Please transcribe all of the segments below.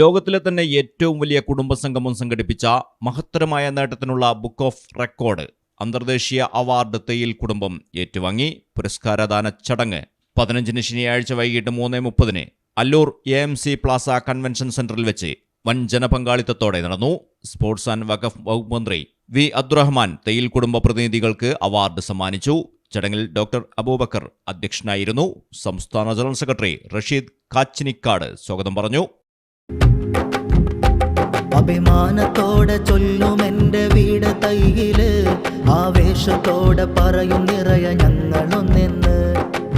ലോകത്തിലെ തന്നെ ഏറ്റവും വലിയ കുടുംബസംഗമം സംഘടിപ്പിച്ച മഹത്തരമായ നേട്ടത്തിനുള്ള ബുക്ക് ഓഫ് റെക്കോർഡ് അന്തർദേശീയ അവാർഡ് തെയിൽ കുടുംബം ഏറ്റുവാങ്ങി. പുരസ്കാരദാന ചടങ്ങ് പതിനഞ്ചിന് ശനിയാഴ്ച വൈകിട്ട് മൂന്ന് മുപ്പതിന് Allur A M C plaza convention സെന്ററിൽ വെച്ച് വൻ ജനപങ്കാളിത്തത്തോടെ നടന്നു. സ്പോർട്സ് ആൻഡ് വഖഫ് വകുപ്പ് മന്ത്രി വി. അബ്ദുറഹ്മാൻ തെയിൽ കുടുംബ പ്രതിനിധികൾക്ക് അവാർഡ് സമ്മാനിച്ചു. ചടങ്ങിൽ ഡോക്ടർ അബൂബക്കർ അധ്യക്ഷനായിരുന്നു. സംസ്ഥാന ജനറൽ സെക്രട്ടറി റഷീദ് കാച്ചിനിക്കാട് സ്വാഗതം പറഞ്ഞു. അഭിമാനത്തോടെ ചൊല്ലും എന്റെ വീട് തൈയിൽ. ആവേശത്തോടെ പറയും നിറയ ഞങ്ങളൊന്നെന്ന്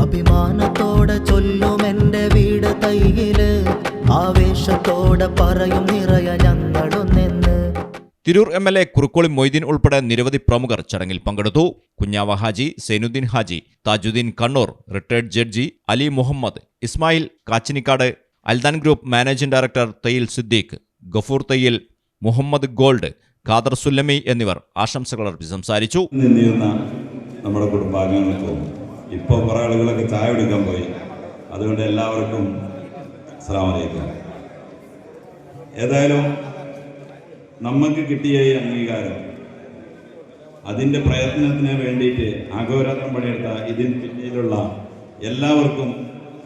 അഭിമാനത്തോടെ ചൊല്ലും എന്റെ വീട് തൈയിൽ. ആവേശത്തോടെ പറയും നിറയ ഞങ്ങളൊന്നെന്ന് Tirur M L A Kurukkoli Moideen ഉൾപ്പെടെ നിരവധി പ്രമുഖർ ചടങ്ങിൽ പങ്കെടുത്തു. Kunhava Haji Zainuddin Haji Thajuddin Kannur retired judge Ali Muhammad Ismail Kachinikkad Aldan group managing director Thayyil Siddique Gafoor Thayyil Muhammad gold Khader Sullami എന്നിവർ ആശംസകൾ അർപ്പിച്ച് സംസാരിച്ചു. നമ്മുടെ കുടുംബാംഗങ്ങൾക്കും ഇപ്പോൾ കുറേ ആളുകളൊക്കെ ചായ എടുക്കാൻ പോയി. അതുകൊണ്ട് എല്ലാവർക്കും അസ്സാം വലൈക്കും ഏതായാലും നമുക്ക് കിട്ടിയ ഈ അംഗീകാരം അതിന്റെ പ്രയത്നത്തിന് വേണ്ടിയിട്ട് ആഘോരാത്രം പണിയെടുത്ത ഇതിന് പിന്നിലുള്ള എല്ലാവർക്കും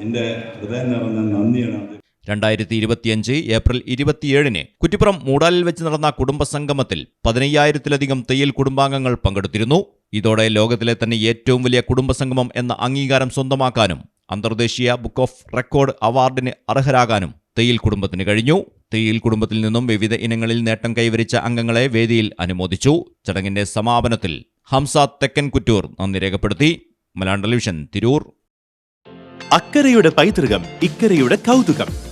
എന്റെ ഹൃദയം നിറഞ്ഞ നന്ദിയാണ്. രണ്ടായിരത്തി ഇരുപത്തിയഞ്ച് ഏപ്രിൽ ഇരുപത്തിയേഴിന് കുറ്റിപ്പുറം മൂടാലിൽ വെച്ച് നടന്ന കുടുംബസംഗമത്തിൽ പതിനയ്യായിരത്തിലധികം തെയ്യൽ കുടുംബാംഗങ്ങൾ പങ്കെടുത്തിരുന്നു. ഇതോടെ ലോകത്തിലെ തന്നെ ഏറ്റവും വലിയ കുടുംബസംഗമം എന്ന അംഗീകാരം സ്വന്തമാക്കാനും അന്തർദേശീയ ബുക്ക് ഓഫ് റെക്കോർഡ് അവാർഡിന് അർഹരാകാനും തെയ്യൽ കുടുംബത്തിന് കഴിഞ്ഞു. തെയ്യൽ കുടുംബത്തിൽ നിന്നും വിവിധ ഇനങ്ങളിൽ നേട്ടം കൈവരിച്ച അംഗങ്ങളെ വേദിയിൽ അനുമോദിച്ചു. ചടങ്ങിന്റെ സമാപനത്തിൽ ഹംസ തെക്കൻ കുറ്റൂർ നന്ദി രേഖപ്പെടുത്തി. മലയാളം ടെലിവിഷൻ തിരൂർ. അക്കരയുടെ പൈതൃകം ഇക്കരയുടെ കൗതുകം.